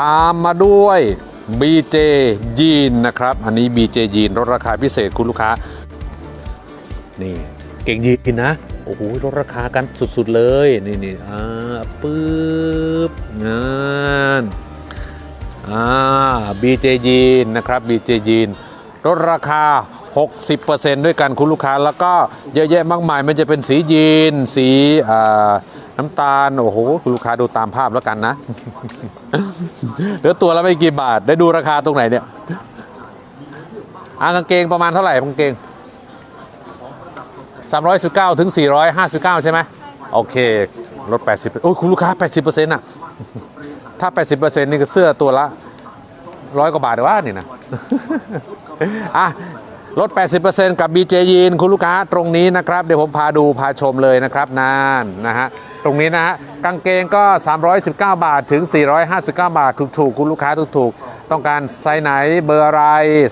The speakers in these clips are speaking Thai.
ตามมาด้วย BJ ยีนนะครับ อันนี้ BJ ยีนลดราคาพิเศษคุณลูกค้า นี่เก่งยีนนะ โอ้โหลดราคากันสุดๆเลย นี่นี่อ่าปึ๊บงานอ่า BJ ยีนนะครับ BJ ยีนลดราคา 60%ด้วยกันคุณลูกค้าแล้วก็เยอะแยะมากมายมันจะเป็นสียีน สีน้ำตาล โอ้โห คุณลูกค้าดูตามภาพแล้วกันนะเหลือตัวละไม่กี่บาท ได้ดูราคาตรงไหนเนี่ยอ่ากางเกงประมาณเท่าไหร่กางเกง 319 ถึง 459 ใช่ไหมโอเคลด 80 โอ้ยคุณลูกค้า 80%อะ ถ้า 80%นี่ก็เสื้อตัวละร้อยกว่าบาทหรือว่านี่นะ อะ ลด 80%กับ BJ ยีนคุณลูกค้าตรงนี้นะครับ เดี๋ยวผมพาดูพาชมเลยนะครับนานนะฮะตรงนี้นะฮะกางเกงก็ 319 บาทถึง 459 บาทถูกๆ คุณลูกค้าถูกๆ ต้องการไซส์ไหนเบอร์อะไร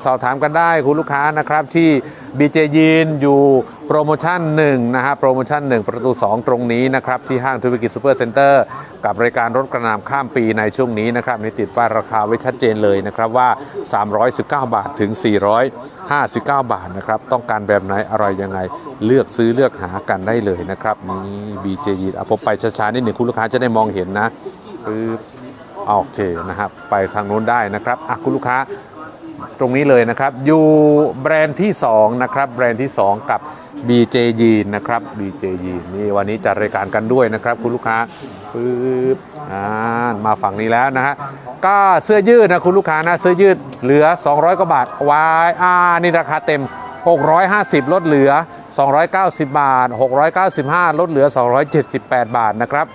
สอบถามกันได้คุณลูกค้านะครับที่ BJ ยีนอยู่โปรโมชั่น1นะฮะโปรโมชั่น 1 ประตู 2 ตรงนี้นะครับ ที่ห้างธุรกิจซูเปอร์เซ็นเตอร์กับรายการรถกระนำข้ามปีในช่วงนี้นะครับนี่ติดป้ายราคาไว้ชัดเจนเลยนะครับว่า 319 บาทถึง 459 บาทนะครับ ต้องการแบบไหนอะไรยังไงเลือกซื้อเลือกหากันได้เลยนะครับนี่ BJ ยีนอะผมไปช้าๆนิดหนึ่งคุณลูกค้าจะได้มองเห็นนะปึ๊บ โอเคนะครับไปทางนู้นได้นะครับอะคุณลูกค้าตรงนี้เลยนะครับ อยู่แบรนด์ที่ 2 นะครับ แบรนด์ที่ 2 กับ BJ ยีนนะครับ BJ ยีนนี่วันนี้จัดรายการกันด้วยนะครับ คุณลูกค้าปึ๊บอ่ามาฝั่งนี้แล้วนะฮะก็เสื้อยืดนะคุณลูกค้านะเสื้อยืดเหลือ 200 กว่าบาทวายอ่านี่ราคาเต็ม 650 ลดเหลือ 290 บาท 695 ลดเหลือ 278 บาทนะครับ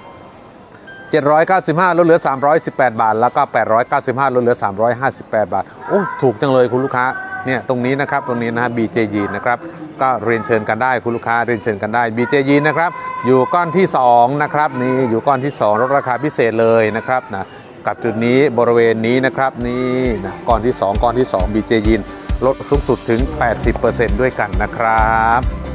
795ลดเหลือ 318 บาท แล้วก็ 895ลดเหลือ 358 บาท โอ้ถูกจังเลยคุณลูกค้าเนี่ยตรงนี้นะครับตรงนี้นะฮะ BJ ยีนนะครับก็เรียนเชิญกันได้คุณลูกค้าเรียนเชิญกันได้ BJ ยีนนะครับอยู่ก้อนที่2นะครับนี่อยู่ก้อนที่2ลดราคาพิเศษเลยนะครับนะกับจุดนี้บริเวณนี้นะครับนี่นะก้อนที่ 2 ก้อนที่ 2 BJ ยีนลดสูงสุดถึง 80%ด้วยกันนะครับ